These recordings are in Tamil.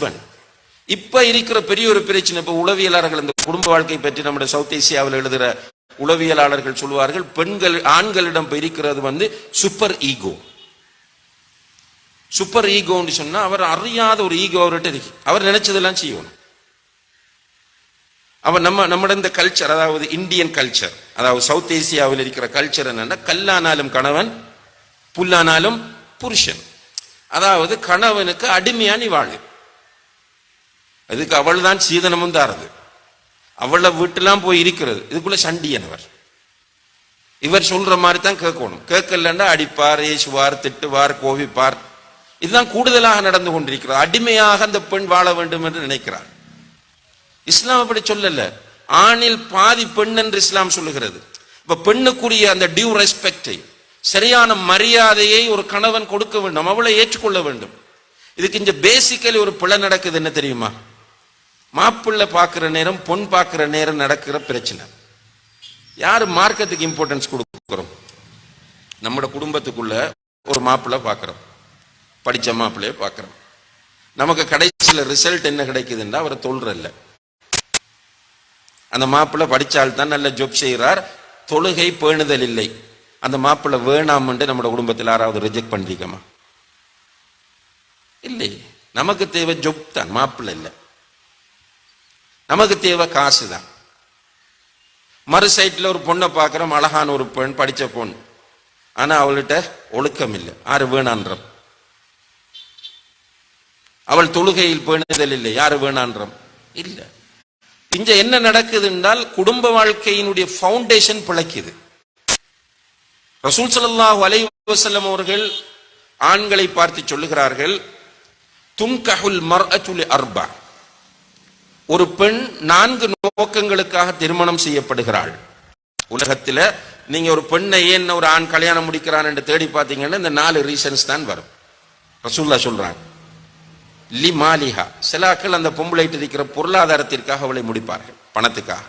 ஹஸ்பண்ட் இப்ப இருக்கிற பெரிய ஒரு பிரச்சனை இப்ப உளவியலாளர்கள் இந்த குடும்ப வாழ்க்கை பற்றி நம்முடைய சவுத் ஏசியாவில் எழுதுகிற உளவியலாளர்கள் சொல்வார்கள் பெண்கள் ஆண்களிடம் இப்ப இருக்கிறது வந்து சூப்பர் ஈகோ சூப்பர் ஈகோன்னு சொன்னா அவர் அறியாத ஒரு ஈகோ அவர்கிட்ட இருக்கு. அவர் நினைச்சதெல்லாம் செய்யணும். அவர் நம்ம நம்மட இந்த கல்ச்சர் அதாவது இந்தியன் கல்ச்சர் அதாவது சவுத் ஏசியாவில் இருக்கிற கல்ச்சர் என்னன்னா கல்லானாலும் கணவன் புல்லானாலும் புருஷன். அதாவது கணவனுக்கு அடிமையா நீ அதுக்கு அவள் தான் சீதனமும் தாரது. அவளை வீட்டுலாம் போய் இருக்கிறது. இதுக்குள்ள சண்டியனவர். இவர் சொல்ற மாதிரி தான் கேட்கணும். கேட்கலன்னா அடிப்பார் ஏசுவார் திட்டுவார் கோவிப்பார் இதுதான் கூடுதலாக நடந்து கொண்டிருக்கிறார் அடிமையாக அந்த பெண் வாழ வேண்டும் என்று நினைக்கிறார். இஸ்லாம் அப்படி சொல்லல. ஆணில் பாதி பெண் என்று இஸ்லாம் சொல்லுகிறது. இப்ப பெண்ணுக்குரிய அந்த டியூ ரெஸ்பெக்டை சரியான மரியாதையை ஒரு கணவன் கொடுக்க வேண்டும். அவளை ஏற்றுக்கொள்ள வேண்டும். இதுக்கு இந்த பேசிக்கலி ஒரு பிழை நடக்குது என்ன தெரியுமா? மாப்பிள்ளை பார்க்கிற நேரம் பொன் பார்க்குற நேரம் நடக்கிற பிரச்சனை. யாரு மார்க்கத்துக்கு இம்பார்ட்டன்ஸ் கொடுக்கிறோம்? நம்மட குடும்பத்துக்குள்ள ஒரு மாப்பிள்ளை பார்க்குறோம். படிச்ச மாப்பிள்ளைய பார்க்குறோம். நமக்கு கடைசியில் ரிசல்ட் என்ன கிடைக்குதுன்னா அவரை தொல்றல்ல. அந்த மாப்பிள்ளை படிச்சால் தான் நல்ல ஜொப் செய்கிறார் தொழுகை பேணுதல் இல்லை. அந்த மாப்பிள்ளை வேணாம்னு நம்ம குடும்பத்தில் யாராவது ரிஜெக்ட் பண்றீங்கம்மா இல்லை. நமக்கு தேவை ஜொப் தான் மாப்பிள்ளை இல்லை. நமக்கு தேவை காசு தான் மறு சைட்ல ஒரு பொண்ணை பார்க்குறோம் அழகான ஒரு பெண் படிச்ச பொண்ணு. ஆனா அவள்கிட்ட ஒழுக்கம் இல்லை. யாரு வேணான்றோம். அவள் தொழுகையில் பேணுதல் இல்லை. யாரு வேணான்றம். இல்லை. இங்க என்ன நடக்குது என்றால் குடும்ப வாழ்க்கையினுடைய ஃபவுண்டேஷன் பிழைக்குது. ரசூல் ஸல்லல்லாஹு வலை வஸல்லம் அவர்கள் ஆண்களை பார்த்து சொல்லுகிறார்கள் தும்கஹுல் மர்அத்து அர்பா. ஒரு பெண் நான்கு நோக்கங்களுக்காக திருமணம் செய்யப்படுகிறாள். உலகத்தில் நீங்க ஒரு பெண்ணை ஏன் ஒரு ஆண் கல்யாணம் முடிக்கிறான் என்று தேடி பார்த்தீங்கன்னா இந்த நாலு ரீசன்ஸ் தான் வரும். ரசூல்லா சொல்றாங்க. லி மாலிஹா. சிலாக்கள் அந்த பொம்பளைட்டு இருக்கிற பொருளாதாரத்திற்காக அவளை முடிப்பார்கள். பணத்துக்காக.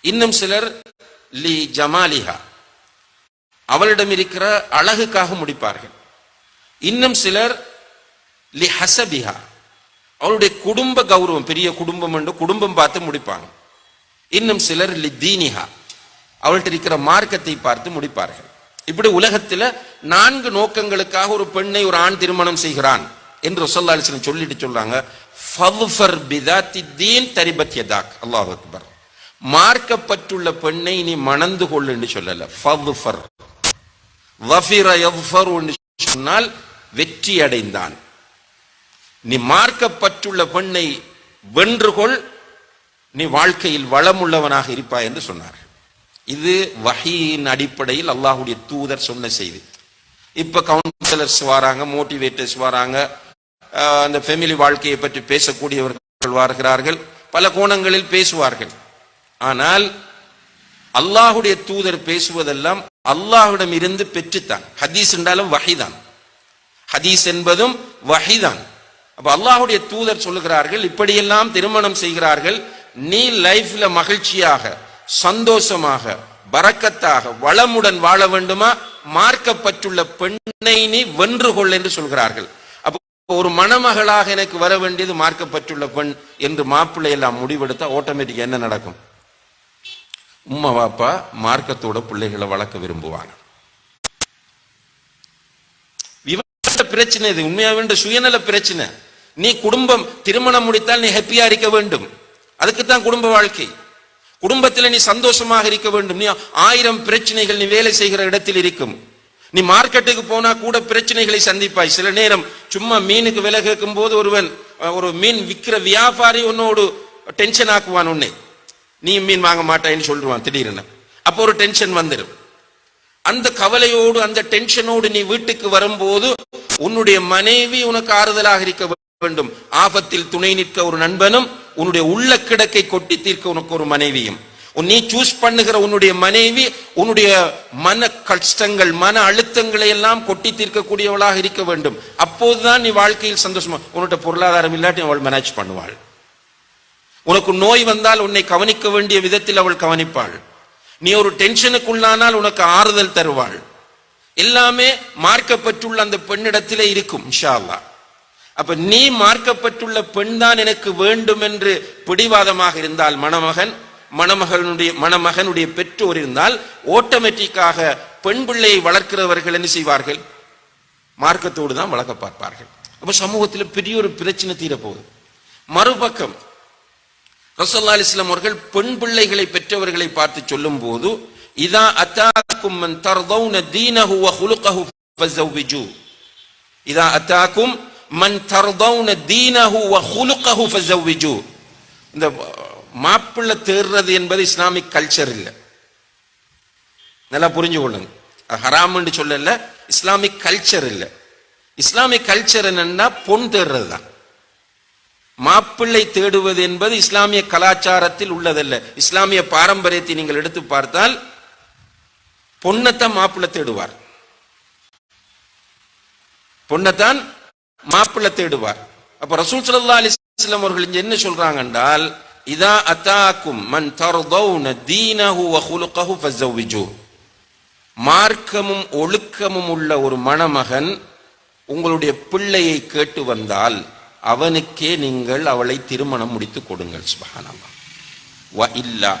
இன்னும் சிலர் லி ஜமாலிஹா. அவளிடம் இருக்கிற அழகுக்காக முடிப்பார்கள். இன்னும் சிலர் லி ஹசபிஹா. அவளுடைய குடும்ப கௌரவம் பெரிய குடும்பம் என்று குடும்பம் பார்த்து முடிப்பாங்க. இன்னும் சிலர் லி தீனிஹா. அவள்கிட்ட இருக்கிற மார்க்கத்தை பார்த்து முடிப்பார்கள். இப்படி உலகத்துல நான்கு நோக்கங்களுக்காக ஒரு பெண்ணை ஒரு ஆண் திருமணம் செய்கிறான் என்று ரசல்லா அலிஸ்லம் சொல்லிட்டு சொல்றாங்க. ஃபவ்ஃபர் பிதாத்தி தீன் தரிபத்யதாக் அல்லாஹ் அக்பர். மார்க்கப்பட்டுள்ள பெண்ணை நீ மணந்து கொள்ளுன்னு சொல்லல. ஃபவ்ஃபர் வஃபிர யஃபர் சொன்னால் வெற்றி அடைந்தான். நீ மார்க்கப்பற்றுள்ள பெண்ணை வென்றுகொள் நீ வாழ்க்கையில் வளமுள்ளவனாக இருப்பாய் என்று சொன்னார். இது வகையின் அடிப்படையில் அல்லாஹுடைய தூதர் சொன்ன செய்தி. இப்ப கவுன்சிலர்ஸ் வராங்க மோட்டிவேட்டர்ஸ் வராங்க அந்த ஃபேமிலி வாழ்க்கையை பற்றி பேசக்கூடியவர்கள் வருகிறார்கள். பல கோணங்களில் பேசுவார்கள். ஆனால் அல்லாஹுடைய தூதர் பேசுவதெல்லாம் அல்லாஹுடம் இருந்து பெற்றுத்தான். ஹதீஸ் என்றாலும் வகைதான் ஹதீஸ் என்பதும் வகைதான் அப்ப அல்லாஹுடைய தூதர் சொல்லுகிறார்கள் இப்படியெல்லாம் திருமணம் செய்கிறார்கள் நீ லைஃப்ல மகிழ்ச்சியாக சந்தோஷமாக பறக்கத்தாக வளமுடன் வாழ வேண்டுமா? மார்க்கப்பட்டுள்ள பெண்ணை நீ வென்று கொள் என்று சொல்கிறார்கள். அப்போ ஒரு மணமகளாக எனக்கு வர வேண்டியது மார்க்கப்பட்டுள்ள பெண் என்று மாப்பிள்ளை எல்லாம் முடிவெடுத்தா ஆட்டோமேட்டிக் என்ன நடக்கும்? உம்மா வாப்பா மார்க்கத்தோட பிள்ளைகளை வளர்க்க விரும்புவாங்க. பிரச்சனை இது. உண்மையாக சுயநல பிரச்சனை. நீ குடும்பம் திருமணம் முடித்தால் நீ ஹாப்பியா இருக்க வேண்டும். அதுக்கு தான் குடும்ப வாழ்க்கை. குடும்பத்தில் நீ சந்தோஷமாக இருக்க வேண்டும். நீ ஆயிரம் பிரச்சனைகள் நீ வேலை செய்கிற இடத்தில் இருக்கும். நீ மார்க்கெட்டுக்கு போனா கூட பிரச்சனைகளை சந்திப்பாய். சில நேரம் சும்மா மீனுக்கு விலை கேட்கும் போது ஒருவன் ஒரு மீன் விற்கிற வியாபாரி உன்னோடு டென்ஷன் ஆக்குவான் உன்னை. நீ மீன் வாங்க மாட்டாயின்னு சொல்லுவான் திடீர்னு. அப்போ ஒரு டென்ஷன் வந்துடும் அந்த கவலையோடு அந்த டென்ஷனோடு நீ வீட்டுக்கு வரும்போது உன்னுடைய மனைவி உனக்கு ஆறுதலாக இருக்க வேண்டும். ஆபத்தில் துணை நிற்க ஒரு நண்பனும் உன்னுடைய உள்ள கிடக்கை கொட்டி தீர்க்க உனக்கு ஒரு மனைவியும். உன் நீ சூஸ் பண்ணுகிற உன்னுடைய மனைவி உன்னுடைய மன கஷ்டங்கள் மன அழுத்தங்களை எல்லாம் கொட்டி தீர்க்கக்கூடியவளாக இருக்க வேண்டும். அப்போதுதான் நீ வாழ்க்கையில் சந்தோஷமா உன்னோட பொருளாதாரம் இல்லாட்டி அவள் மேனேஜ் பண்ணுவாள். உனக்கு நோய் வந்தால் உன்னை கவனிக்க வேண்டிய விதத்தில் அவள் கவனிப்பாள். நீ ஒரு டென்ஷனுக்குள்ளானால் உனக்கு ஆறுதல் தருவாள். எல்லாமே மார்க்கப்பட்டுள்ள அந்த பெண்ணிடத்திலே இருக்கும் இன்ஷா அல்லாஹ் அப்ப நீ மார்க்கப்பட்டுள்ள பெண் தான் எனக்கு வேண்டும் என்று பிடிவாதமாக இருந்தால் மணமகன் மணமகனுடைய மணமகனுடைய பெற்றோர் இருந்தால் ஓட்டோமேட்டிக்காக பெண் பிள்ளையை வளர்க்கிறவர்கள் என்ன செய்வார்கள்? மார்க்கத்தோடு தான் வளர்க்க பார்ப்பார்கள் அப்ப சமூகத்தில் பெரிய ஒரு பிரச்சனை தீரப்போகுது. மறுபக்கம் ரசல்லா அலிஸ்லாம் அவர்கள் பெண் பிள்ளைகளை பெற்றவர்களை பார்த்து சொல்லும் போது இதா அத்தாக்கும் மன் தர்தௌன தீனஹு வ ஹுலுகஹு ஃபஸவ்விஜு இதா அத்தாக்கும் மன் தர்தௌன தீனஹு வ ஹுலுகஹு ஃபஸவ்விஜு இந்த மாப்பிள்ளை தேர்றது என்பது இஸ்லாமிக் கல்ச்சர் இல்லை. நல்லா புரிஞ்சு கொள்ளுங்க. அது ஹராம்னு சொல்லல இஸ்லாமிக் கல்ச்சர் இல்லை. இஸ்லாமிக் கல்ச்சர் என்னன்னா பொன் தேடுறது தான் மாப்பிள்ளை தேடுவது என்பது இஸ்லாமிய கலாச்சாரத்தில் உள்ளதல்ல. இஸ்லாமிய பாரம்பரியத்தை நீங்கள் எடுத்து பார்த்தால் பொண்ணத்தான் மாப்பிள்ளை தேடுவார். பொண்ணத்தான் மாப்பிள்ளை தேடுவார். அப்ப ரசூல் சல்லா அலிஸ்லாம் அவர்கள் என்ன சொல்றாங்க என்றால் இதா அத்தாக்கும் மன் தர்தௌன தீனஹு வ ஹுலுகஹு மார்க்கமும் ஒழுக்கமும் உள்ள ஒரு மணமகன் உங்களுடைய பிள்ளையை கேட்டு வந்தால் அவனுக்கே நீங்கள் அவளை திருமணம் முடித்து கொடுங்கள் சுபஹானல்லாஹ். வ இல்லா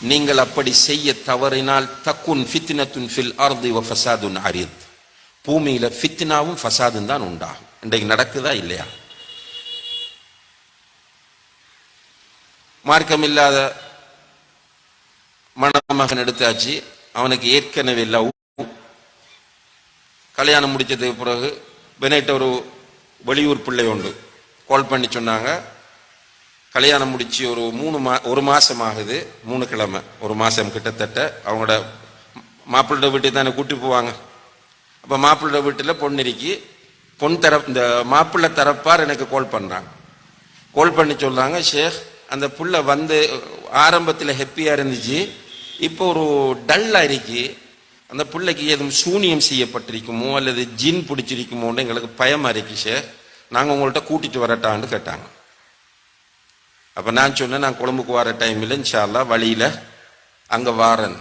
நீங்கள் அப்படி செய்ய தவறினால் தக்குன் ஃபித்னத்துன் ஃபில் அர்தி வ ஃபசாதுன் அரித். பூமியில் ஃபித்னாவும் ஃபசாதும் தான் உண்டாகும். இன்றைக்கு நடக்குதா இல்லையா? மார்க்கம் இல்லாத மணமகன் எடுத்தாச்சு. அவனுக்கு ஏற்கனவே லவ். கல்யாணம் முடிச்சதுக்கு பிறகு பெனேட்ட ஒரு வெளியூர் பிள்ளை உண்டு. கால் பண்ணி சொன்னாங்க. கல்யாணம் முடித்து ஒரு மூணு மா ஒரு மாதம் ஆகுது. மூணு கிழமை. ஒரு மாதம் கிட்டத்தட்ட அவங்களோட மாப்பிள்ளோட வீட்டுக்கு தானே கூட்டி போவாங்க. அப்போ மாப்பிள்ளோட வீட்டில் பொண்ணிருக்கி பொன் தர இந்த மாப்பிள்ளை தரப்பார் எனக்கு கால் பண்ணுறாங்க கால் பண்ணி சொல்கிறாங்க ஷேக் அந்த புள்ள வந்து ஆரம்பத்தில் ஹெப்பியாக இருந்துச்சு. இப்போ ஒரு டல்லாக இருக்கு அந்த பிள்ளைக்கு எதுவும் சூனியம் செய்யப்பட்டிருக்குமோ அல்லது ஜின் பிடிச்சிருக்குமோன்னு எங்களுக்கு பயமாக இருக்கு சார். நாங்கள் உங்கள்கிட்ட கூட்டிகிட்டு வரட்டான்னு கேட்டாங்க. அப்போ நான் சொன்னேன் நான் கொழம்புக்கு வர டைமில் இன்ஷால்லா வழியில் அங்கே வாரன்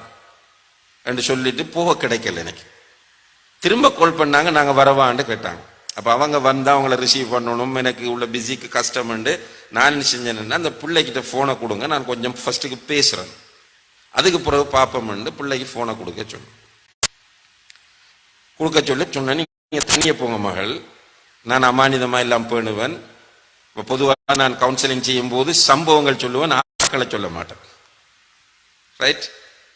என்று சொல்லிட்டு போக கிடைக்கல எனக்கு. திரும்ப கால் பண்ணாங்க நாங்கள் வரவான்னு கேட்டாங்க. அப்போ அவங்க வந்து அவங்கள ரிசீவ் பண்ணணும் எனக்கு உள்ள பிஸிக்கு கஷ்டம்ண்டு நான் என்ன செஞ்சேன்னா அந்த பிள்ளைக்கிட்ட ஃபோனை கொடுங்க நான் கொஞ்சம் ஃபர்ஸ்ட்டுக்கு பேசுகிறேன் அதுக்கு பிறகு பார்ப்போம்ண்டு பிள்ளைக்கு ஃபோனை கொடுக்க சொன்னேன். கொடுக்க சொல்லி சொன்னேன் நீங்கள் தனியே போங்க மகள். நான் அமானிதமாக எல்லாம் பேணுவேன். இப்போ பொதுவாக நான் கவுன்சிலிங் செய்யும் போது சம்பவங்கள் சொல்லுவேன் ஆட்களை சொல்ல மாட்டேன். ரைட்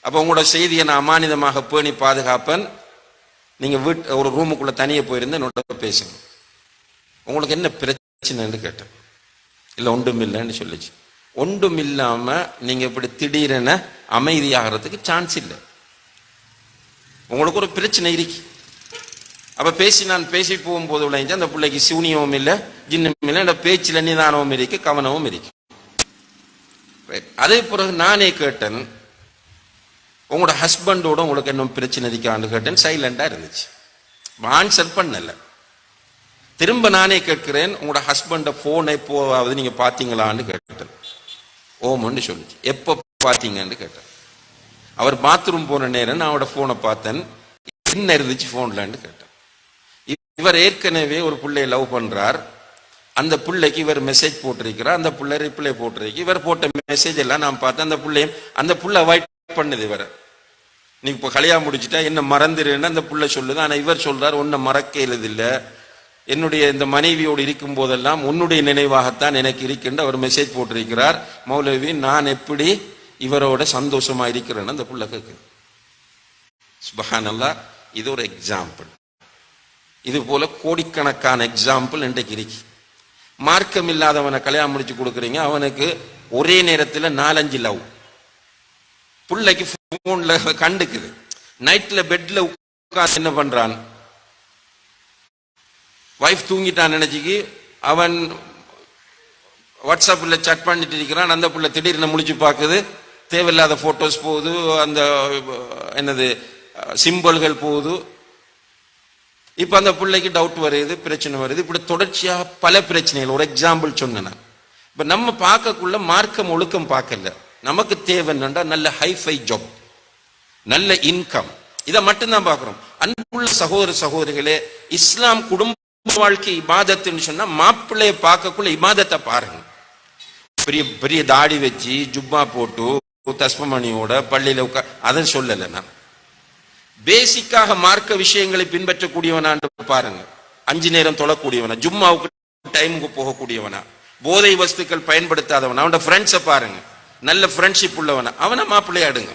அப்போ உங்களோட செய்தியை நான் அமானிதமாக பேணி பாதுகாப்பேன். நீங்கள் வீட்டு ஒரு ரூமுக்குள்ளே தனியே போயிருந்து என்னோட பேசுங்க. உங்களுக்கு என்ன பிரச்சனைன்னு கேட்டேன். இல்லை ஒன்றும் இல்லைன்னு சொல்லிச்சு. ஒன்றும் இல்லாம நீங்க இப்படி திடீரென அமைதியாகிறதுக்கு சான்ஸ் இல்லை. உங்களுக்கு ஒரு பிரச்சனை இருக்கு. அப்போ பேசி நான் பேசி போகும்போது விளைஞ்சு அந்த பிள்ளைக்கு சூனியமும் இல்லை ஜின்னும் இல்லை அந்த பேச்சில் நிதானமும் இருக்கு கவனமும் இருக்கு. அதே பிறகு நானே கேட்டேன் உங்களோட ஹஸ்பண்டோட உங்களுக்கு என்ன பிரச்சனை இருக்கான்னு கேட்டேன் சைலண்டாக இருந்துச்சு. ஆன்சர் பண்ணல. திரும்ப நானே கேட்கிறேன் உங்களோட ஹஸ்பண்டை ஃபோனை எப்போவாவது நீங்கள் பார்த்தீங்களான்னு கேட்டேன். ஓமன்னு சொல்லுச்சு. எப்போ பார்த்தீங்கன்னு கேட்டேன். அவர் பாத்ரூம் போன நேரம் நான் அவரோட ஃபோனை பார்த்தேன் என்ன இருந்துச்சு ஃபோன்லான்னு கேட்டேன். இவர் ஏற்கனவே ஒரு பிள்ளையை லவ் பண்றார். அந்த பிள்ளைக்கு இவர் மெசேஜ் போட்டிருக்கிறார். அந்த பிள்ளை ரிப்ளை போட்டிருக்கு. இவர் போட்ட மெசேஜ் எல்லாம் நான் பார்த்தேன். அந்த பிள்ளையும் அந்த புள்ள அவாய்ட் பண்ணுது இவர். நீ இப்போ கல்யாணம் முடிச்சிட்டா என்ன மறந்துருன்னு அந்த புள்ள சொல்லுது. ஆனால் இவர் சொல்றார் உன்னை மறக்க இல்லை என்னுடைய இந்த மனைவியோடு இருக்கும் போதெல்லாம் உன்னுடைய நினைவாகத்தான் எனக்கு இருக்கின்ற அவர் மெசேஜ் போட்டிருக்கிறார். மௌலவி நான் எப்படி இவரோட சந்தோஷமா இருக்கிறேன்னு அந்த புள்ள கேட்குது சுபஹானல்லா இது ஒரு எக்ஸாம்பிள் இது போல கோடிக்கணக்கான எக்ஸாம்பிள் இன்றைக்கு இருக்கு. மார்க்கம் இல்லாதவனை கல்யாணம் முடிச்சு கொடுக்குறீங்க அவனுக்கு ஒரே நேரத்தில் நாலஞ்சு லவ் பிள்ளைக்கு ஃபோனில் கண்டுக்குது. நைட்டில் பெட்டில் உட்காந்து என்ன பண்றான்? வைஃப் தூங்கிட்டான் நினச்சிக்கி அவன் வாட்ஸ்அப்பில் சட் பண்ணிட்டு இருக்கிறான் அந்த பிள்ளை திடீர்னு முழிச்சு பார்க்குது. தேவையில்லாத ஃபோட்டோஸ் போகுது அந்த என்னது சிம்பிள்கள் போகுது. இப்போ அந்த பிள்ளைக்கு டவுட் வருது பிரச்சனை வருது. இப்படி தொடர்ச்சியாக பல பிரச்சனைகள். ஒரு எக்ஸாம்பிள் சொன்னேன். இப்போ நம்ம பார்க்கக்குள்ள மார்க்கம் ஒழுக்கம் பார்க்கல. நமக்கு தேவை என்னண்டா நல்ல ஹைஃபை ஜாப் நல்ல இன்கம் இதை மட்டும்தான் பார்க்குறோம். அன்புள்ள சகோதர சகோதரிகளே இஸ்லாம் குடும்ப வாழ்க்கை இபாதத்துன்னு சொன்னா மாப்பிள்ளைய பார்க்கக்குள்ள இபாதத்தை பாருங்க. பெரிய பெரிய தாடி வச்சு ஜுப்பா போட்டு தஸ்மமணியோட பள்ளியில உட்கா அதை சொல்லலை நான். பேசிக்காக மார்க்க விஷயங்களை பின்பற்றக்கூடியவனான்னு பாருங்க. அஞ்சு நேரம் தொழக்கூடியவனா ஜும்மாவுக்கு டைமுக்கு போகக்கூடியவனா போதை வஸ்துக்கள் பயன்படுத்தாதவன் அவனோட ஃப்ரெண்ட்ஸை பாருங்க. நல்ல ஃப்ரெண்ட்ஷிப் உள்ளவனா அவனை மாப்பிள்ளையாடுங்க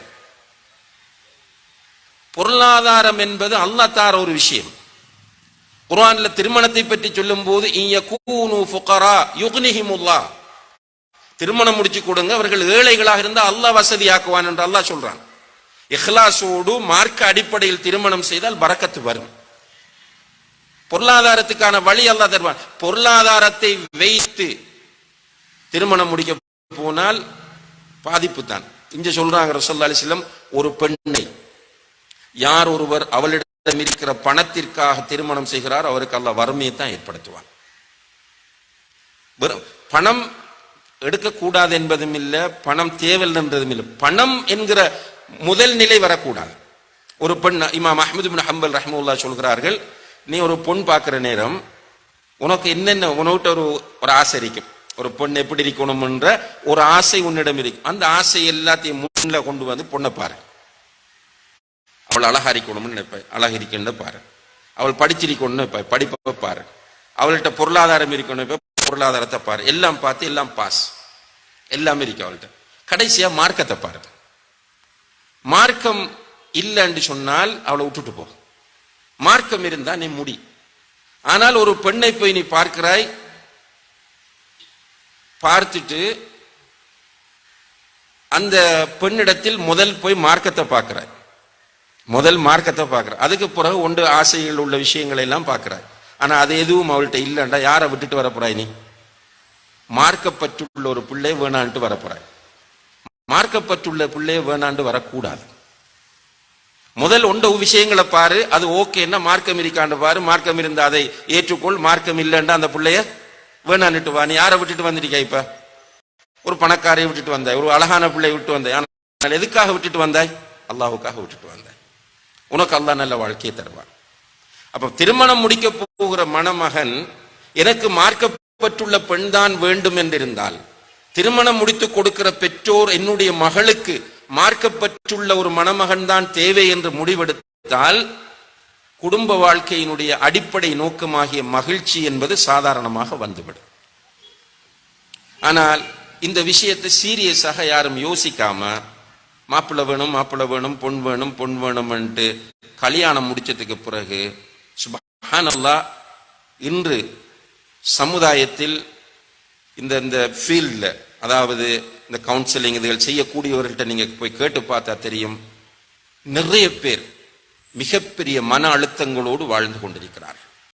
பொருளாதாரம் என்பது அல்லா தார ஒரு விஷயம். குர்ஆன்ல திருமணத்தை பற்றி சொல்லும் போது திருமணம் முடிச்சு கொடுங்க அவர்கள் ஏழைகளாக இருந்தால் அல்லாஹ் வசதியாக்குவான் என்று அல்லாஹ் சொல்றான். இஹ்லாசோடு மார்க்க அடிப்படையில் திருமணம் செய்தால் பறக்கத்து வரும். பொருளாதாரத்துக்கான வழி அல்லா தருவான். பொருளாதாரத்தை வைத்து திருமணம் முடிக்க போனால் பாதிப்பு தான் இங்க சொல்றாங்க ரசல்லா அலிஸ்லம் ஒரு பெண்ணை யார் ஒருவர் அவளிடம் இருக்கிற பணத்திற்காக திருமணம் செய்கிறார் அவருக்கு அல்ல வறுமையை தான் ஏற்படுத்துவான். வெறும் பணம் எடுக்கக்கூடாது என்பதும் இல்லை பணம் தேவையில்லைன்றதும் இல்லை. பணம் என்கிற முதல் நிலை வரக்கூடாது. ஒரு பெண் இமாம் அஹமது பின் ஹம்பல் ரஹமுல்லா சொல்கிறார்கள் நீ ஒரு பொண் பார்க்குற நேரம் உனக்கு என்னென்ன உனக்கிட்ட ஒரு ஒரு ஆசை இருக்கும். ஒரு பொண்ணு எப்படி இருக்கணும்ன்ற ஒரு ஆசை உன்னிடம் இருக்கும். அந்த ஆசை எல்லாத்தையும் முன்னில் கொண்டு வந்து பொண்ணை பாரு. அவள் அழகா இருக்கணும்னு நினைப்பேன் அழகு இருக்குன்னு பாரு. அவள் படிச்சிருக்கணும்னு நினைப்பேன் படிப்பை பாரு. அவள்கிட்ட பொருளாதாரம் இருக்கணும் பொருளாதாரத்தை பாரு. எல்லாம் பார்த்து எல்லாம் பாஸ். எல்லாமே இருக்கு அவள்கிட்ட. கடைசியா மார்க்கத்தை பாரு. மார்க்கம் இல்லைன்னு சொன்னால் அவளை விட்டுட்டு போ. மார்க்கம் இருந்தா நீ முடி. ஆனால் ஒரு பெண்ணை போய் நீ பார்க்கிறாய் பார்த்துட்டு அந்த பெண்ணிடத்தில் முதல் போய் மார்க்கத்தை பார்க்கிறாய். முதல் மார்க்கத்தை பார்க்கிறாய். அதுக்கு பிறகு ஒன்று ஆசைகள் உள்ள விஷயங்களை எல்லாம் பார்க்கிறாய். ஆனால் அது எதுவும் அவள்கிட்ட இல்லைண்டா. யாரை விட்டுட்டு வரப்போறாய் நீ? மார்க்கப்பட்டுள்ள ஒரு பிள்ளை வேணான்ட்டு வரப்போறாய் மார்க்கப்பட்டுள்ள பிள்ளைய வேணாண்டு வரக்கூடாது. முதல் ஒன்ற விஷயங்களை பாரு அது ஓகேன்னா மார்க்கம் இருக்காண்டு பாரு மார்க்கம் இருந்த அதை ஏற்றுக்கொள் மார்க்கம் இல்லைன்னா அந்த பிள்ளைய வேணான்னுட்டு வா. நீ யாரை விட்டுட்டு வந்துட்டீங்க இப்ப? ஒரு பணக்காரையை விட்டுட்டு வந்தாய் ஒரு அழகான பிள்ளையை விட்டு வந்தாய். ஆனால் எதுக்காக விட்டுட்டு வந்தாய்? அல்லாஹுக்காக விட்டுட்டு வந்தாய். உனக்கு அல்லாஹ் நல்ல வாழ்க்கையை தருவான். அப்ப திருமணம் முடிக்க போகிற மணமகன் எனக்கு மார்க்கப்பட்டுள்ள பெண் தான் வேண்டும் என்றிருந்தால் திருமணம் முடித்து கொடுக்கிற பெற்றோர் என்னுடைய மகளுக்கு மார்க்கப்பட்டுள்ள ஒரு மணமகன் தான் தேவை என்று முடிவெடுத்தால் குடும்ப வாழ்க்கையினுடைய அடிப்படை நோக்கமாகிய மகிழ்ச்சி என்பது சாதாரணமாக வந்துவிடும். ஆனால் இந்த விஷயத்தை சீரியஸாக யாரும் யோசிக்காம மாப்பிள்ளை வேணும் மாப்பிள்ளை வேணும் பொன் வேணும் பொன் வேணும்ன்ட்டு கல்யாணம் முடிச்சதுக்கு பிறகு சுபஹானல்லா இன்று சமுதாயத்தில் இந்த இந்த ஃபீல்டில் அதாவது இந்த கவுன்சிலிங் இதுகள் செய்யக்கூடியவர்கள்ட்ட நீங்க போய் கேட்டு பார்த்தா தெரியும். நிறைய பேர் மிகப்பெரிய மன அழுத்தங்களோடு வாழ்ந்து கொண்டிருக்கிறார்